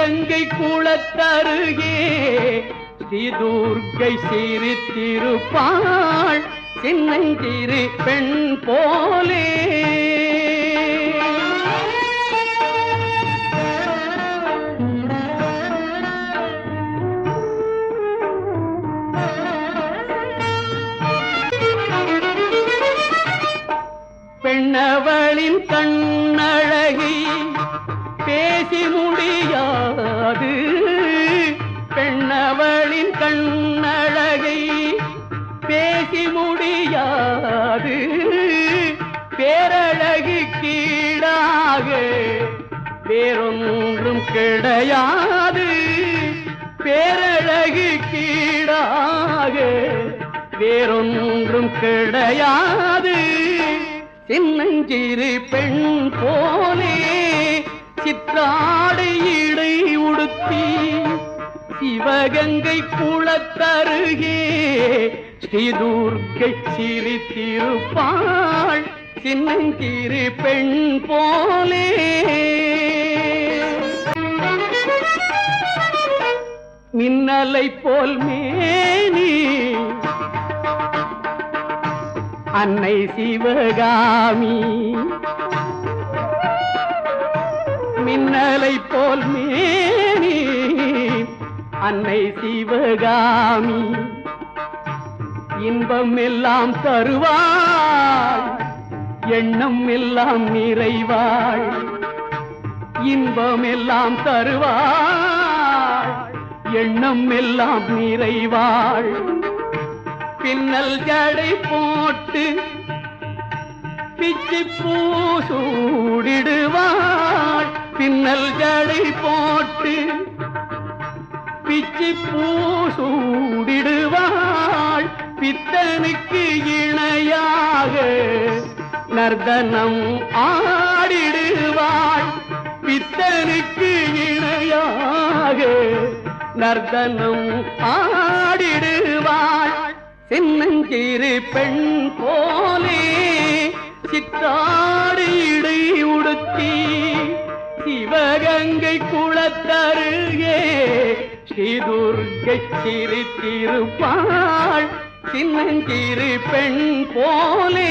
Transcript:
கங்கை குளத்தருகே ஸ்ரீ துர்கை சிரித்திருப்பாள் சின்னஞ்சிறு பெண் போலே. பெண்ணவளின் கண்ணழகி பேசி முடி முடியாது பெண்ணவளின் கண்ணழகை பேசி முடியாது. பேரழகு கீழாக வேறொன்றும் கிடையாது. பேரழகு கீழாக வேறொன்றும் கிடையாது. சின்னஞ்சிறு பெண் போலே சித்தாட சிவகங்கை குளத்தருகே ஸ்ரீ துர்கை சிரித்திருப்பாள் சின்னஞ்சிறு பெண் போலே. மின்னலை போல் மேனி. அன்னை சிவகாமி. மின்னலை போல் மேனி. அன்னை சிவகாமி இன்பம் எல்லாம் தருவாள் எண்ணம் எல்லாம் நிறைவாள் இன்பம் எல்லாம் தருவாள் எண்ணம் எல்லாம் நிறைவாள் பின்னல் ஜடை போட்டு பிச்சு பூ சூடிடுவாள் பின்னல் ஜடை போட்டு பிச்சி பூசூடிடுவாள். பித்தனுக்கு இணையாக நர்தனம் ஆடிடுவாள். பித்தனுக்கு இணையாக நர்தனம் ஆடிடுவாள். சின்னஞ்சிறு பெண் போலே சித்தாடு உடுத்தீ சிவகங்கை குளத்தருகே ஸ்ரீதுர்கை சிரித்திருப்பாள் சின்னஞ்சிறு பெண் போலே.